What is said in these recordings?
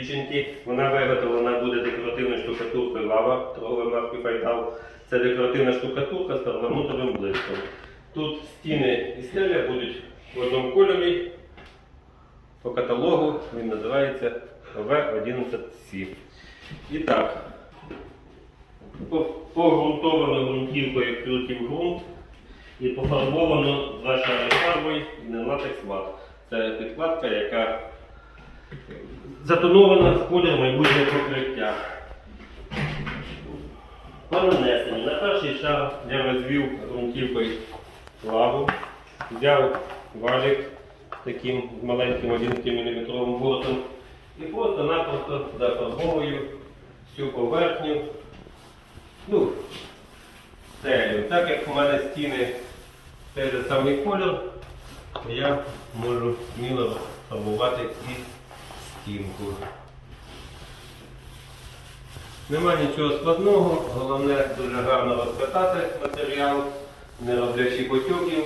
дівчинки. Вона виготовлена буде декоративною штукатуркою лава торгової марки Файдал. Це декоративна штукатурка з перламутровим блиском. Тут стіни і стеля будуть в одному кольорі. По каталогу він називається В11C. І так, по- погрунтовано ґрунтівкою крутів ґрунт і пофарбовано вашою фарбою і на латекс ват. Це підкладка, яка затонована в колір майбутнього покриття. По. На перший шар я розвів ґрунтівкою лаву, взяв валік з таким маленьким 11 мм бортом і просто-напросто зафарбовую всю поверхню. Ну, стелю. Так як у мене стіни той же самий кольор, то я можу сміло фарбувати і стінку. Нема нічого складного, головне дуже гарно розкатати матеріал, не роблячи потьоків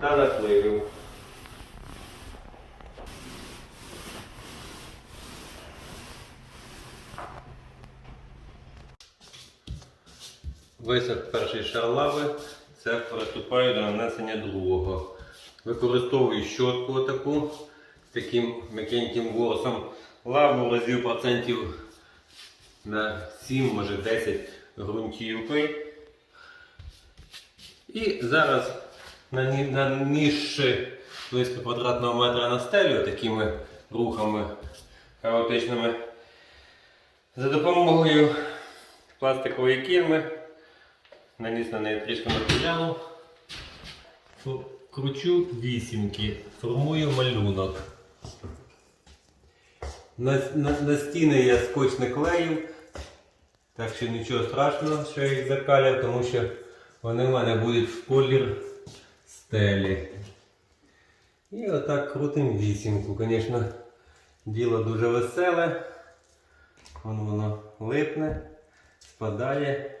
та напливів. Висох перший шар лави, це приступаю до нанесення другого. Використовую щотку таку з таким м'якеньким ворсом. Лаву розвів процентів на 7, може 10 ґрунтівкою. І зараз нані- нанісши близько квадратного метра на стелю такими рухами хаотичними, за допомогою пластикової кірми наніс на неї трішки матеріалу, кручу вісімки, формую малюнок. На, на, на стіни я скотч не клеїв, так що нічого страшного, що я їх закаляв, тому що вони в мене будуть в колір стелі. І отак крутим вісімку. Звісно, діло дуже веселе. Вон воно липне, спадає.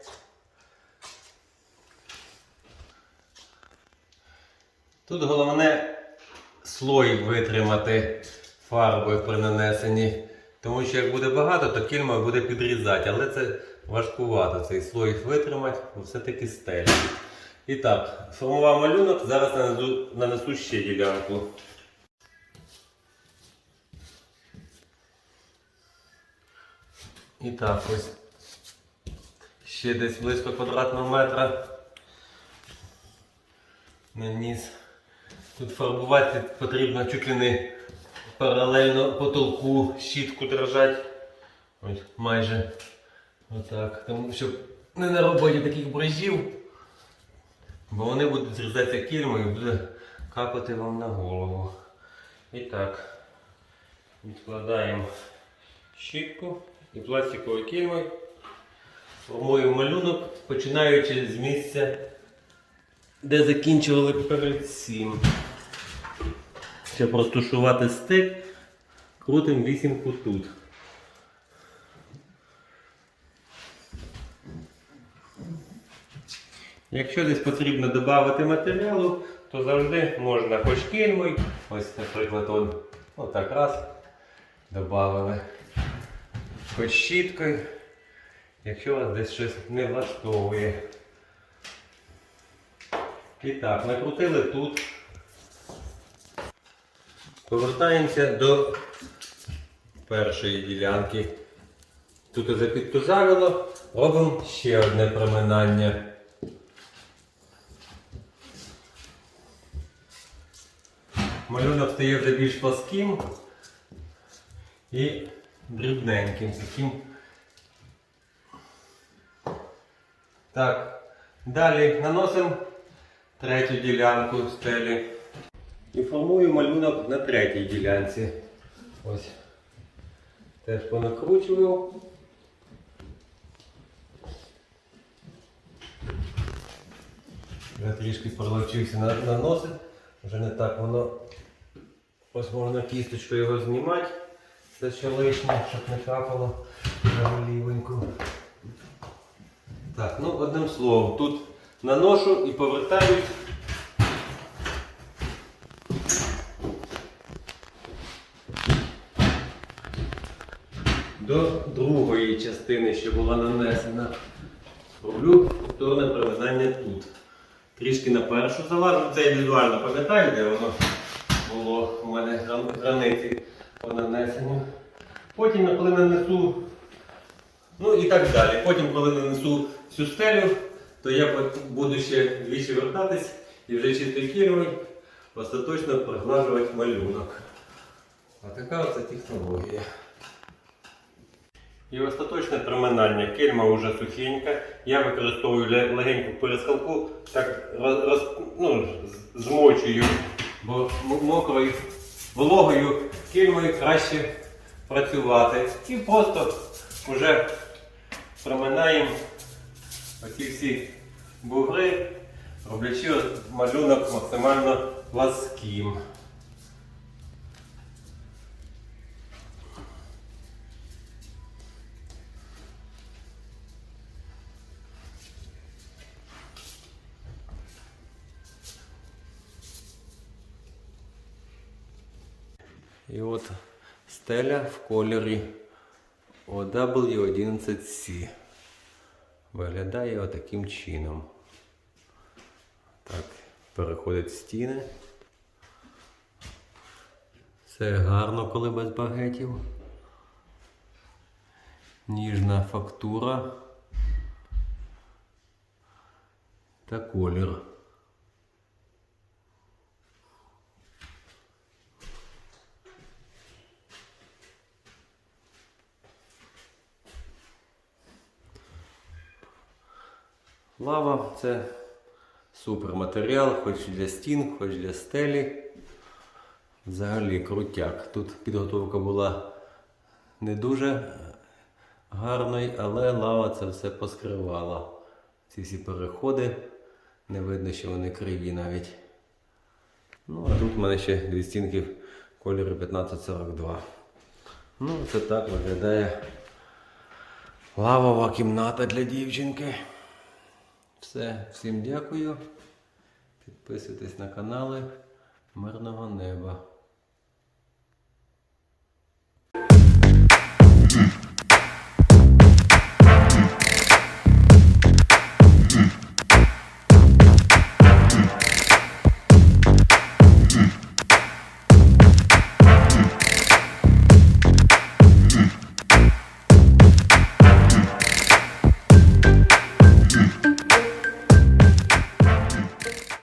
Тут головне слой витримати фарбою при нанесенні. Тому що як буде багато, то кільма буде підрізати, але це важкувато цей слой витримати, бо все-таки стелі. І так, сформував малюнок, зараз нанесу, нанесу ще ділянку. І так, ось ще десь близько квадратного метра наніс. Тут фарбувати потрібно чуть ли не паралельно потолку щітку держати. Ось майже отак. Тому щоб не наробити таких брижів, бо вони будуть зрізатися кільмою і буде капати вам на голову. І так, відкладаємо щітку і пластиковою кільмою. Формуємо малюнок, починаючи з місця де закінчували перед цим. Щоб розташувати стик, крутим вісімку тут. Якщо десь потрібно додати матеріалу, то завжди можна хоч кільмою, ось, наприклад, он, отак раз додали. Хоч щіткою, якщо вас десь щось не влаштовує. І так, накрутили тут. Повертаємося до першої ділянки. Тут уже запідтужавило, робимо ще одне проминання. Малюнок стає вже більш плоским і дрібненьким таким. Так, далі наносимо третю ділянку стелі. І формую малюнок на третій ділянці. Ось. Теж понакручував. Вже трішки проловчився на- наносити. Вже не так воно. Ось можна кісточкою його знімати. Це ще лишнє, щоб не капало на голівеньку. Так, ну одним словом, тут наношу і повертаюсь. Тої частини, що була нанесена. Роблю повторне проведення тут. Трішки на першу залажу, це я візуально пам'ятаю, де воно було у мене границі по нанесенню. Потім, коли нанесу, ну і так далі. Потім, коли нанесу всю стелю, то я буду ще двічі вертатись і вже чистою кірою остаточно приглажувати малюнок. А така оце технологія. І остаточне проминання. Кельма вже сухенька. Я використовую легеньку перескалку, так роз- ну, змочую, бо мокрою вологою кельмою краще працювати. І просто вже проминаємо оці всі бугри, роблячи малюнок максимально пласким. І от стеля в кольорі OW11C. Виглядає отаким чином. Так, переходять стіни. Все гарно, коли без багетів. Ніжна фактура та колір. Лава це супер матеріал, хоч для стін, хоч для стелі. Взагалі крутяк. Тут підготовка була не дуже гарною, але лава це все поскривала. Ці всі переходи. Не видно, що вони криві навіть. Ну, а тут в мене ще дві стінки в кольорі 1542. Ну, це так виглядає лавова кімната для дівчинки. Все, всім дякую. Підписуйтесь на канали. Мирного неба.